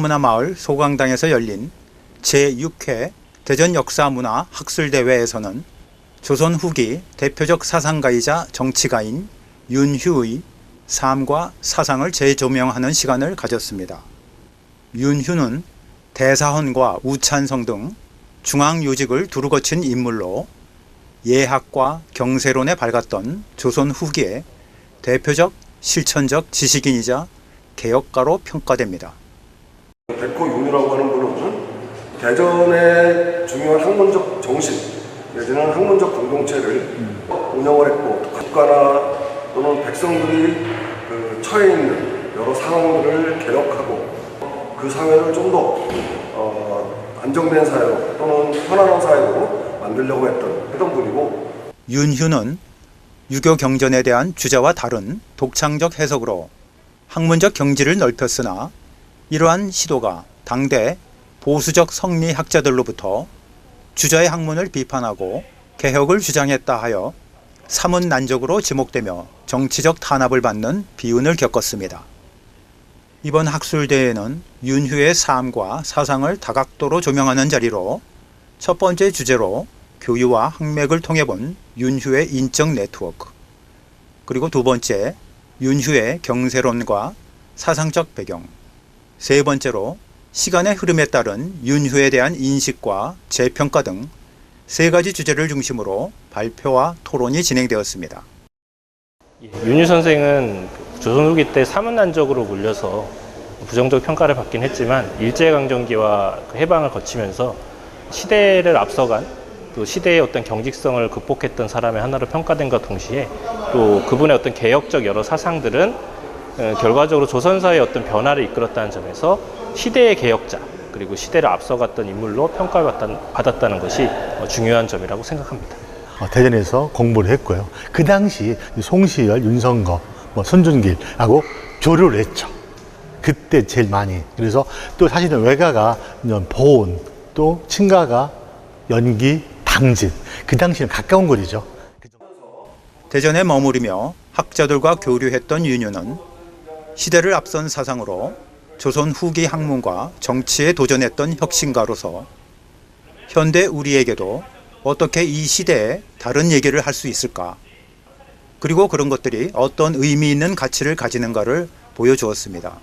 문화마을 소강당에서 열린 제6회 대전 역사문화 학술대회에서는 조선 후기 대표적 사상가이자 정치가인 윤휴의 삶과 사상을 재조명하는 시간을 가졌습니다. 윤휴는 대사헌과 우찬성 등 중앙요직을 두루 거친 인물로 예학과 경세론에 밝았던 조선 후기의 대표적 실천적 지식인이자 개혁가로 평가됩니다. 백호 윤이라고 하는 분은 대전의 중요한 학문적 정신 내지는 학문적 공동체를 운영을 했고 국가나 또는 백성들이 그 처해 있는 여러 상황들을 개혁하고 그 사회를 좀더 어, 안정된 사회로 또는 편안한 사회로 만들려고 했던 했던 분이고. 윤휴는 유교 경전에 대한 주자와 다른 독창적 해석으로 학문적 경지를 넓혔으나 이러한 시도가 당대 보수적 성리학자들로부터 주자의 학문을 비판하고 개혁을 주장했다 하여 사문난적으로 지목되며 정치적 탄압을 받는 비운을 겪었습니다. 이번 학술대회는 윤휴의 삶과 사상을 다각도로 조명하는 자리로 첫 번째 주제로 교유와 학맥을 통해 본 윤휴의 인적 네트워크 그리고 두 번째 윤휴의 경세론과 사상적 배경 세 번째로 시간의 흐름에 따른 윤휴에 대한 인식과 재평가 등 세 가지 주제를 중심으로 발표와 토론이 진행되었습니다. 윤유 선생은 조선 후기 때 사문난적으로 물려서 부정적 평가를 받긴 했지만 일제강점기와 그 해방을 거치면서 시대를 앞서간 또 시대의 어떤 경직성을 극복했던 사람의 하나로 평가된과 동시에 또 그분의 어떤 개혁적 여러 사상들은 어, 결과적으로 조선사의 어떤 변화를 이끌었다는 점에서 시대의 개혁자 그리고 시대를 앞서갔던 인물로 평가받았다는 것이 어, 중요한 점이라고 생각합니다. 어, 대전에서 공부를 했고요. 그 당시 송시열, 윤성거, 뭐 손준길하고 교류를 했죠. 그때 제일 많이. 그래서 또 사실은 외가가 보온, 또 친가가 연기, 당진. 그 당시는 가까운 거리죠. 대전에 머무르며 학자들과 교류했던 윤유는 시대를 앞선 사상으로 조선 후기 학문과 정치에 도전했던 혁신가로서 현대 우리에게도 어떻게 이 시대에 다른 얘기를 할 수 있을까? 그리고 그런 것들이 어떤 의미 있는 가치를 가지는가를 보여주었습니다.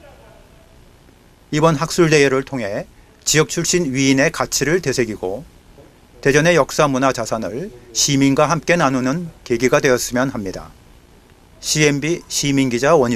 이번 학술대회를 통해 지역 출신 위인의 가치를 되새기고 대전의 역사 문화 자산을 시민과 함께 나누는 계기가 되었으면 합니다. CMB 시민기자 원유